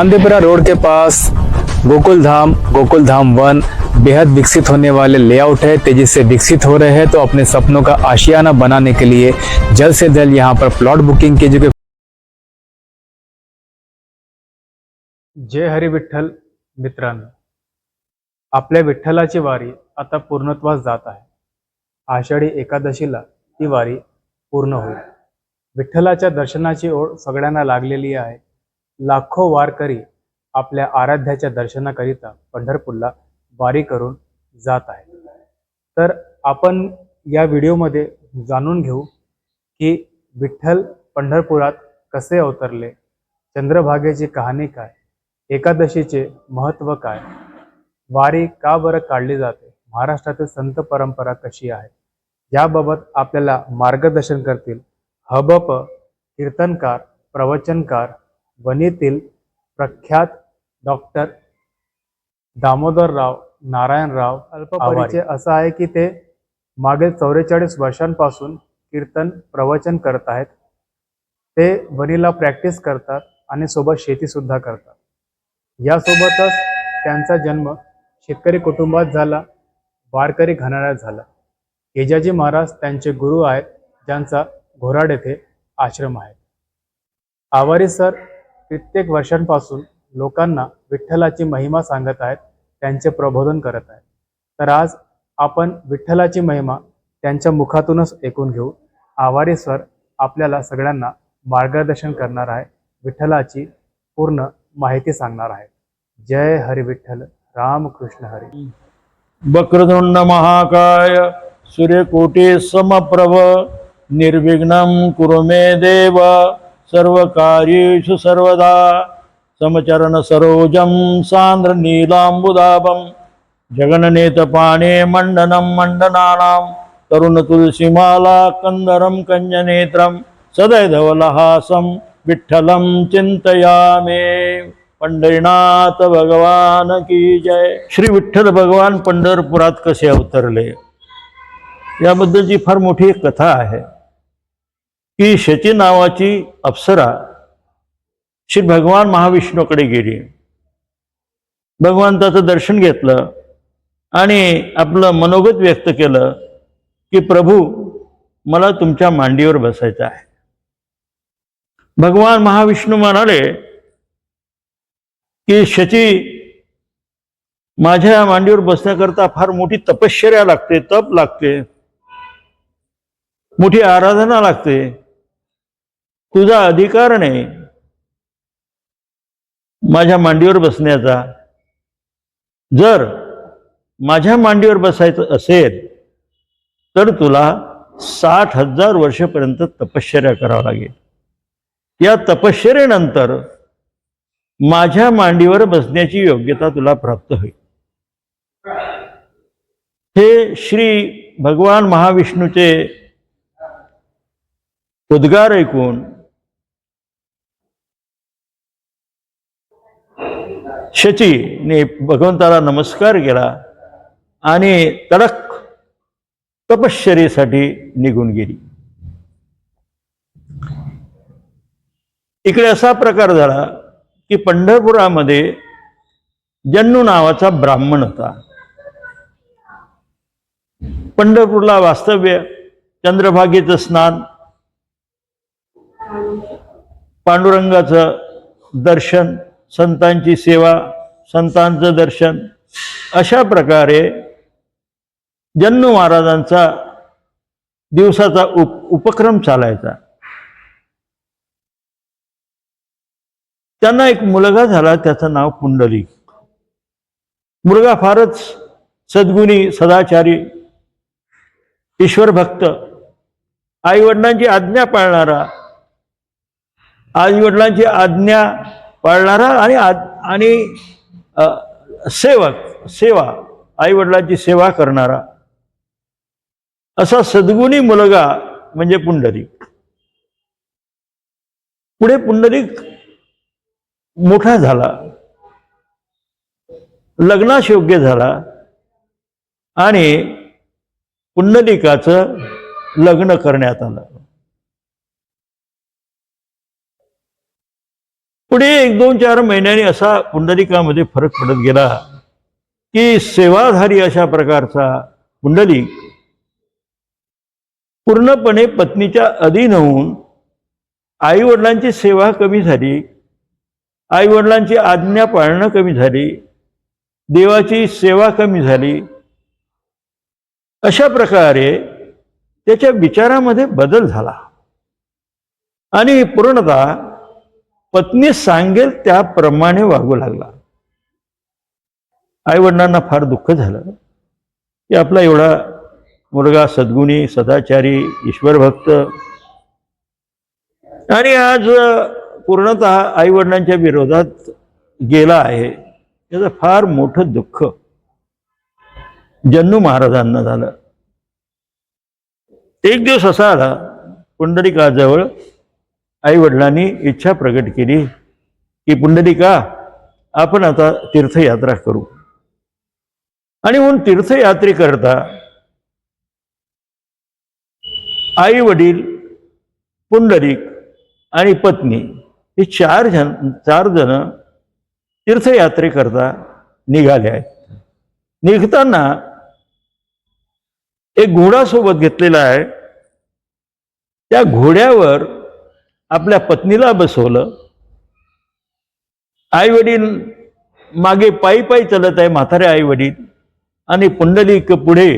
Chandipura road के पास गोकुल धाम गोकुल धाम वन बेहद विकसित होने वाले लेआउट है, तेज़ी से विकसित हो रहे हैं तो अपने सपनों का आशियाना बनाने के लिए जल्द से जल्द यहाँ पर प्लॉट बुकिंग कीजिए जय हरी विठ्ठल, मित्रांनो। आपल्या विठ्ठलाची वारी आता पूर्णत्वास जात आहे. आषाढी एकादशीला ती वारी पूर्ण होईल. विठ्ठलाच्या दर्शनाची ओढ सगळ्यांना लागलेली आहे. लाखो वारकरी आपल्या आराध्याच्या दर्शनाकरिता पंढरपूरला वारी करून जात आहेत. तर आपण या व्हिडिओमध्ये जाणून घेऊ की विठ्ठल पंढरपुरात कसे अवतरले चंद्रभागेची कहाणी काय एकादशीचे महत्त्व काय वारी का बरं काढली जाते महाराष्ट्रातील संत परंपरा कशी आहे याबाबत आपल्याला मार्गदर्शन करतील हबप कीर्तनकार प्रवचनकार वनीतील प्रख्यात डॉक्टर दामोदरराव नारायणराव अल्पपरिचय असं आहे की ते मागील चौवेचाळीस वर्षांपासून कीर्तन प्रवचन करत आहेत. ते वनीला प्रॅक्टिस करतात आणि सोबत शेती सुद्धा करतात. यासोबतच त्यांचा जन्म शेतकरी कुटुंबात झाला वारकरी घराण्यात झाला. केजाजी महाराज त्यांचे गुरु आहेत ज्यांचा घोराड येथे आश्रम आहे. आवारी सर कित्येक वर्षांपासून लोकांना विठ्ठलाची महिमा सांगत आहेत त्यांचे प्रबोधन करत आहेत. तर आज आपण विठ्ठलाची महिमा त्यांच्या मुखातूनच ऐकून घेऊ. आवारी सर आपल्याला सगळ्यांना मार्गदर्शन करणार आहे विठ्ठलाची पूर्ण माहिती सांगणार आहे जय हरी विठ्ठल रामकृष्ण हरी. वक्रतुंड महाकाय सूर्यकोटी समप्रभ निर्विघ्नम कुरु मे देव. सर्वकार्येषु सर्वदा समचरण सरोजं सान्द्र नीलाम्बुदाभं जगननेतपाणे मण्डनं मण्डनानां तरुणतुलसीमाला कन्दरं कञ्जनेत्रं सदैधवलहासं विठ्ठलं चिन्तयामे। पंढरीनाथ भगवान की जय। श्री विठ्ठल भगवान पंढरपुरात कसे अवतरले? याबद्दलची फार मोठी एक कथा आहे. की शची नावाची अप्सरा श्री भगवान महाविष्णूकडे गेली. भगवंताचं दर्शन घेतलं आणि आपलं मनोगत व्यक्त केलं की प्रभू मला तुमच्या मांडीवर बसायचं आहे. भगवान महाविष्णू म्हणाले की शची माझ्या मांडीवर बसण्याकरता फार मोठी तपश्चर्या लागते तप लागते मोठी आराधना लागते तुझा अधिकार नाही. माझ्या मांडीवर बसण्याचा. जर माझ्या मांडीवर बसायचं असेल तर तुला साठ हजार वर्षपर्यंत तपश्चर्या करावं लागेल. या तपश्चर्येनंतर माझ्या मांडीवर बसण्याची योग्यता तुला प्राप्त होईल. हे श्री भगवान महाविष्णूचे उद्गार ऐकून शचीने भगवंताला नमस्कार केला आणि तडक तपश्चर्येसाठी निघून गेली. इकडे असा प्रकार झाला की पंढरपुरामध्ये जन्नू नावाचा ब्राह्मण होता. पंढरपूरला वास्तव्य चंद्रभागेचं स्नान पांडुरंगाचं दर्शन संतांची सेवा संतांचं दर्शन अशा प्रकारे जन्म महाराजांचा दिवसाचा उप उपक्रम चालायचा. त्यांना एक मुलगा झाला त्याचं नाव पुंडलिक. मुलगा फारच सद्गुणी सदाचारी ईश्वर भक्त आई वडिलांची आज्ञा पाळणारा आई वडिलांची आज्ञा पाळणारा आणि आणि सेवक सेवा आई वडिलांची सेवा करणारा. असा सद्गुणी मुलगा म्हणजे पुंडरीक. पुढे पुंडरीक मोठा झाला. लग्नास योग्य झाला. आणि पुंडलिकाचं लग्न करण्यात आलं. पुढे एक दोन चार महिन्यांनी असा पुंडलिकामध्ये फरक पडत गेला की सेवाधारी अशा प्रकारचा पुंडलिक पूर्णपणे पत्नीच्या अधीन होऊन आई वडिलांची सेवा कमी झाली आई वडिलांची आज्ञा पाळणं कमी झाली देवाची सेवा कमी झाली अशा प्रकारे त्याच्या विचारामध्ये बदल झाला. आणि पूर्णतः पत्नी सांगेल त्याप्रमाणे वागू लागला. आई वडिलांना फार दुःख झालं. की आपला एवढा मुलगा सद्गुणी सदाचारी ईश्वरभक्त. आणि आज पूर्णतः आई वडिलांच्या विरोधात गेला आहे. याचं फार मोठं दुःख जन्नू महाराजांना झालं. एक दिवस असा आला पुंडलिकाजवळ आई वडिलांनी इच्छा प्रकट केली की पुंडलिका आपण आता तीर्थयात्रा करू. आणि म्हणून तीर्थयात्रेकरता आई वडील पुंडलिक आणि पत्नी हे चार जण चार जण तीर्थयात्रेकरता निघाले आहेत. निघताना एक घोडा सोबत घेतलेला आहे. त्या घोड्यावर आपल्या पत्नीला बसवलं. आई वडील मागे पायी पायी चालत आहे म्हातारे आई वडील आणि पुंडलिक पुढे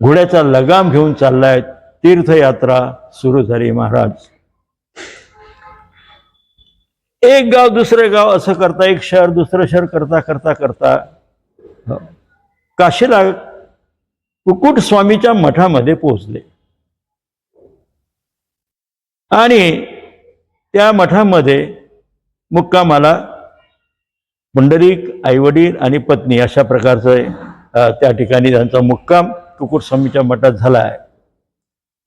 घोड्याचा लगाम घेऊन चाललाय. तीर्थयात्रा सुरू झाली महाराज. एक गाव दुसरं गाव असं करता एक शहर दुसरं शहर करता करता करता. काशीला कुकुट स्वामीच्या मठामध्ये पोहोचले. आणि त्या मठामध्ये मुक्कामाला पुंडरीक आईवडील आणि पत्नी अशा प्रकारचं त्या ठिकाणी त्यांचा मुक्काम कुकुटस्वामीच्या मठात झाला आहे.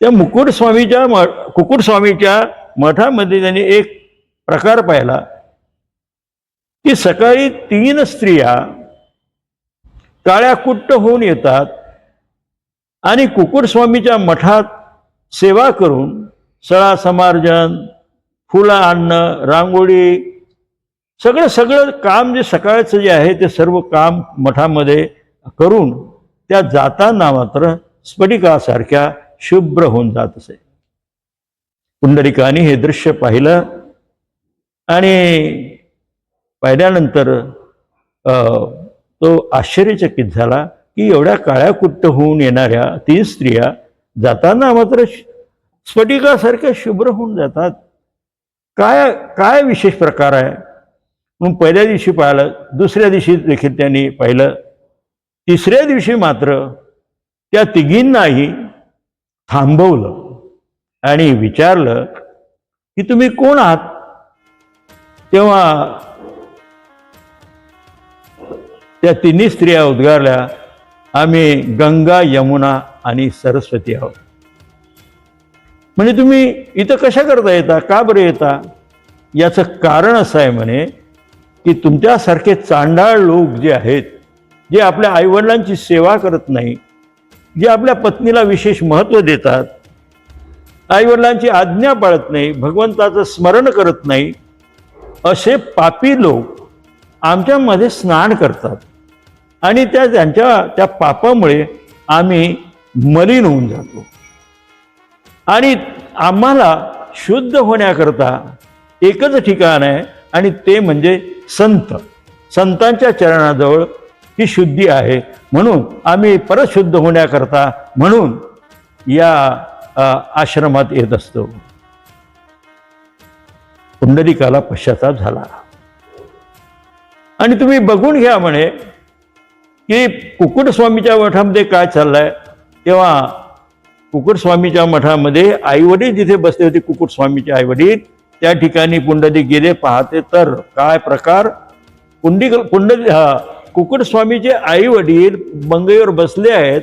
त्या मुकुटस्वामीच्या म कुकुटस्वामीच्या मठामध्ये त्यांनी एक प्रकार पाहिला. की सकाळी तीन स्त्रिया काळ्या कुट्ट होऊन येतात आणि कुकुटस्वामीच्या मठात सेवा करून सळा समार्जन फुलं आणणं रांगोळी सगळं सगळं काम जे सकाळचं जे आहे ते सर्व काम मठामध्ये करून त्या जाताना मात्र स्फटिकासारख्या शुभ्र होऊन जात असे. पुंडलिकाने हे दृश्य पाहिलं आणि पाहिल्यानंतर तो आश्चर्यचकित झाला की एवढ्या काळ्या कुट्ट होऊन येणाऱ्या तीन स्त्रिया जाताना मात्र श- स्फटिकासारख्या शुभ्र होऊन जातात. काय काय विशेष प्रकार आहे? म्हणून पहिल्या दिवशी पाहिलं दुसऱ्या दिवशी देखील त्यांनी पाहिलं. तिसऱ्या दिवशी मात्र त्या तिघींनाही थांबवलं आणि विचारलं की तुम्ही कोण आहात? तेव्हा त्या तिन्ही स्त्रिया उद्गारल्या आम्ही गंगा यमुना आणि सरस्वती आहोत. म्हणजे तुम्ही इथं कशा करता येता? का बरं येता? याचं कारण असं आहे म्हणे की तुमच्यासारखे चांडाळ लोक जे आहेत जे आपल्या आईवडिलांची सेवा करत नाही जे आपल्या पत्नीला विशेष महत्त्व देतात आईवडिलांची आज्ञा पाळत नाही भगवंताचं स्मरण करत नाही असे पापी लोक आमच्यामध्ये स्नान करतात. आणि त्या त्यांच्या त्या पापामुळे आम्ही मलिन होऊन जातो. आणि आम्हाला शुद्ध होण्याकरता एकच ठिकाण आहे आणि ते म्हणजे संत. संतांच्या चरणाजवळ ही शुद्धी आहे. म्हणून आम्ही परत शुद्ध होण्याकरता म्हणून या आश्रमात येत असतो. पुंडलिकाला पश्चाताप झाला. आणि तुम्ही बघून घ्या म्हणे की कुकुटस्वामीच्या मठामध्ये काय चाललंय? तेव्हा कुकुटस्वामीच्या मठामध्ये आईवडील जिथे बसले होते कुकुटस्वामीचे आईवडील त्या ठिकाणी पुंडलिक गेले पाहते तर काय प्रकार? पुंडिक पुंडली हा कुकुटस्वामीचे आईवडील बंगईवर बसले आहेत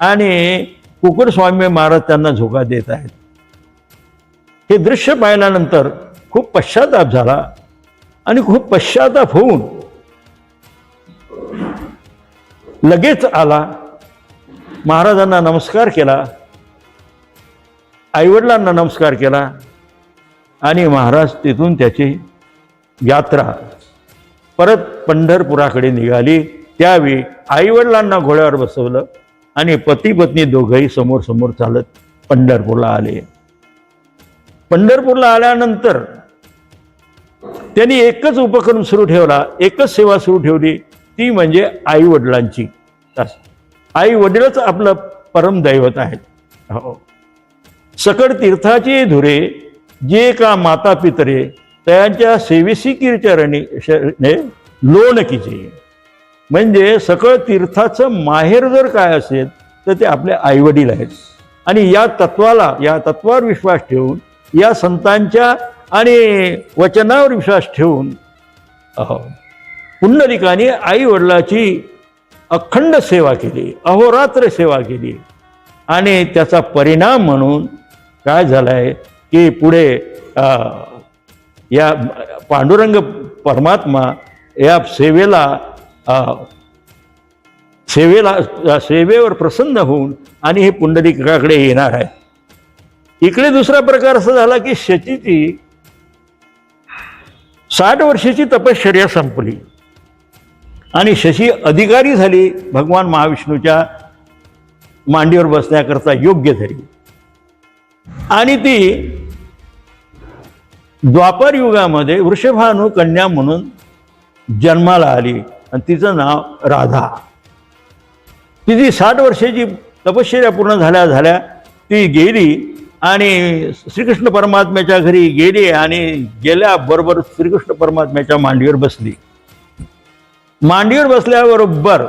आणि कुकुटस्वामी महाराज त्यांना झोका देत आहेत. हे दृश्य पाहिल्यानंतर खूप पश्चाताप झाला आणि खूप पश्चाताप होऊन लगेच आला. महाराजांना नमस्कार केला. आईवडिलांना नमस्कार केला आणि महाराज तिथून त्याची यात्रा परत पंढरपुराकडे निघाली. त्यावेळी आईवडिलांना घोड्यावर बसवलं आणि पती पत्नी दोघंही समोर समोर चालत पंढरपूरला आले. पंढरपूरला आल्यानंतर त्यांनी एकच उपक्रम सुरू ठेवला एकच सेवा सुरू ठेवली ती म्हणजे आई वडिलांची आई वडीलच आपलं परमदैवत आहेत. हो. सकळ तीर्थाची धुरे जे का माता पितरे त्यांच्या सेवेसी कीर्चरणी शरणे लोण कीचे म्हणजे सकळ तीर्थाचं माहेर जर काय असेल तर ते आपले आईवडील आहेत. आणि या तत्वाला या तत्वावर विश्वास ठेवून या संतांच्या आणि वचनावर विश्वास ठेवून अहो, पुंडलिकाने आई वडिलाची अखंड सेवा केली अहोरात्र सेवा केली. आणि त्याचा परिणाम म्हणून काय झालाय की पुढे या पांडुरंग परमात्मा या सेवेला सेवेला सेवेवर प्रसन्न होऊन आणि हे पुंडलिकाकडे येणार आहे. इकडे दुसरा प्रकार असा झाला की शचीची साठ वर्षाची तपश्चर्या संपली. आणि शशी अधिकारी झाली भगवान महाविष्णूच्या मांडीवर बसण्याकरता योग्य झाली आणि ती द्वापर युगामध्ये वृषभानु कन्या म्हणून जन्माला आली. आणि तिचं नाव राधा. तिची साठ वर्षाची तपश्चर्या पूर्ण झाल्या झाल्या. ती गेली आणि श्रीकृष्ण परमात्म्याच्या घरी गेली आणि गेल्याबरोबर श्रीकृष्ण परमात्म्याच्या मांडीवर बसली. मांडीवर बसल्याबरोबर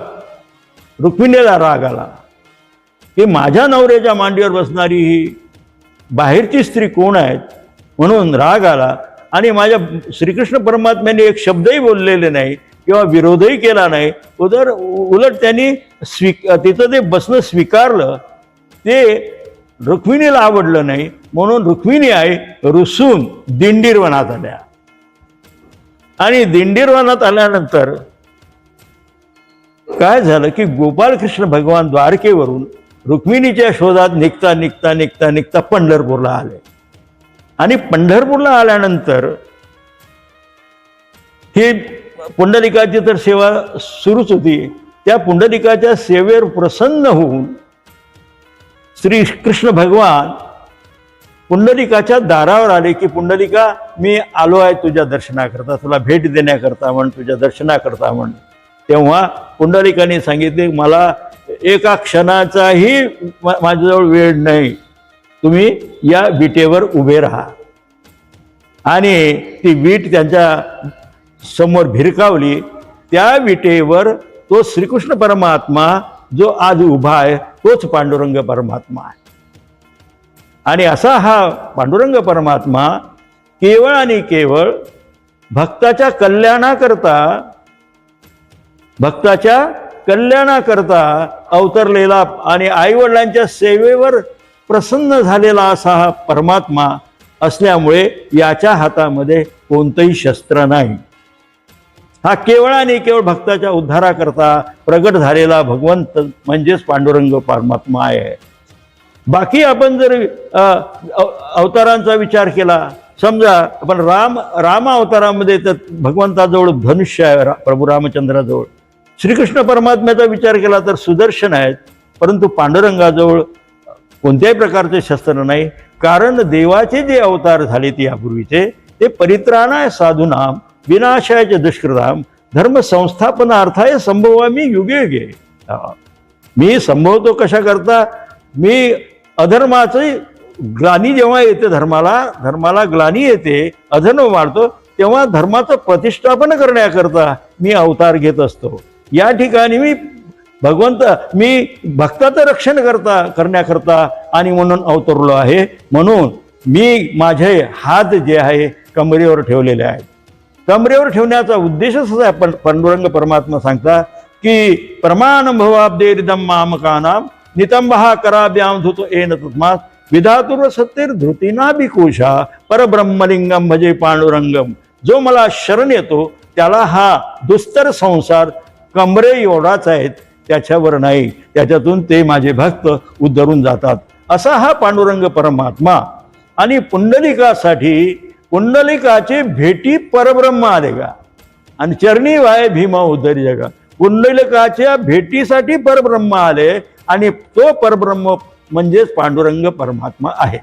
रुक्मिणीला राग आला की माझ्या नवऱ्याच्या मांडीवर बसणारी ही बाहेरची स्त्री कोण आहेत म्हणून राग आला आणि माझ्या श्रीकृष्ण परमात्म्याने एक शब्दही बोललेले नाही किंवा विरोधही केला नाही. उदर उलट त्यांनी स्वी तिचं ते बसणं स्वीकारलं ते रुक्मिणीला आवडलं नाही. म्हणून रुक्मिणी आई रुसून दिंडीरवनात आल्या. आणि दिंडीरवनात आल्यानंतर काय झालं की गोपालकृष्ण भगवान द्वारकेवरून रुक्मिणीच्या शोधात निघता निघता निघता निघता पंढरपूरला आले. आणि पंढरपूरला आल्यानंतर ही पुंडलिकाची तर सेवा सुरूच होती. त्या पुंडलिकाच्या सेवेवर प्रसन्न होऊन श्री कृष्ण भगवान पुंडलिकाच्या दारावर आले की पुंडलिका मी आलो आहे तुझ्या दर्शनाकरता. तुला भेट देण्याकरता म्हण तुझ्या दर्शनाकरता म्हण. तेव्हा पुंडलिकाने सांगितले मला एका क्षणाचाही माझ्याजवळ वेळ नाही. तुम्ही या विटेवर उभे राहा. आणि ती वीट त्यांच्यासमोर भिरकावली त्या विटेवर तो श्रीकृष्ण परमात्मा जो आज उभा आहे तोच पांडुरंग परमात्मा आहे. आणि असा हा पांडुरंग परमात्मा केवळ आणि केवळ भक्ताच्या कल्याणाकरता भक्ताच्या कल्याणाकरता अवतरलेला आणि आईवडिलांच्या सेवेवर प्रसन्न झालेला असा हा परमात्मा असल्यामुळे याच्या हातामध्ये कोणतंही शस्त्र नाही. हा केवळ आणि केवळ भक्ताच्या उद्धाराकरता प्रगट झालेला भगवंत म्हणजेच पांडुरंग परमात्मा आहे. बाकी आपण जर अवतारांचा विचार केला समजा आपण राम राम अवतारामध्ये तर भगवंताजवळ धनुष्य आहे रा- प्रभू रामचंद्राजवळ. श्रीकृष्ण परमात्म्याचा विचार केला तर सुदर्शन आहेत परंतु पांडुरंगाजवळ कोणत्याही प्रकारचे शस्त्र नाही. कारण देवाचे जे अवतार झाले ते यापूर्वीचे ते परित्राणाय साधूनाम विनाशायचे दुष्कृताम धर्म संस्थापनार्थाय संभवामी युगे युगे मी संभवतो कशा करता मी अधर्माचे ग्लानी जेव्हा येते धर्माला धर्माला ग्लानी येते अधर्म वाढतो तेव्हा धर्माचं प्रतिष्ठापन करण्याकरता मी अवतार घेत असतो. या ठिकाणी मी भगवंत मी भक्ताचं रक्षण करता करण्याकरता आणि म्हणून अवतरलो आहे. म्हणून मी माझे हात जे आहे कमरेवर ठेवलेले आहेत. कमरेवर ठेवण्याचा उद्देशच असा आहे पण पांडुरंग परमात्मा सांगता की प्रमाण भवाब्देरिदम मामकानाम नितंबहा कराभ्याम धुतो एन तस्मात विधातुर सत्तेर धृतीना बिकोशा परब्रह्मलिंगम भजे पांडुरंगम. जो मला शरण येतो त्याला हा दुस्तर संसार कमरे एवढाच आहेत त्याच्यावर नाही. त्याच्यातून ते माझे भक्त उद्धरून जातात. असा हा पांडुरंग परमात्मा आणि पुंडलिकासाठी कुंडलिकाचे भेटी परब्रह्म आले का आणि चरणी वाय भीमा उद्धरी जगा. कुंडलिकाच्या भेटीसाठी परब्रह्म आले आणि तो परब्रह्म म्हणजेच पांडुरंग परमात्मा आहे.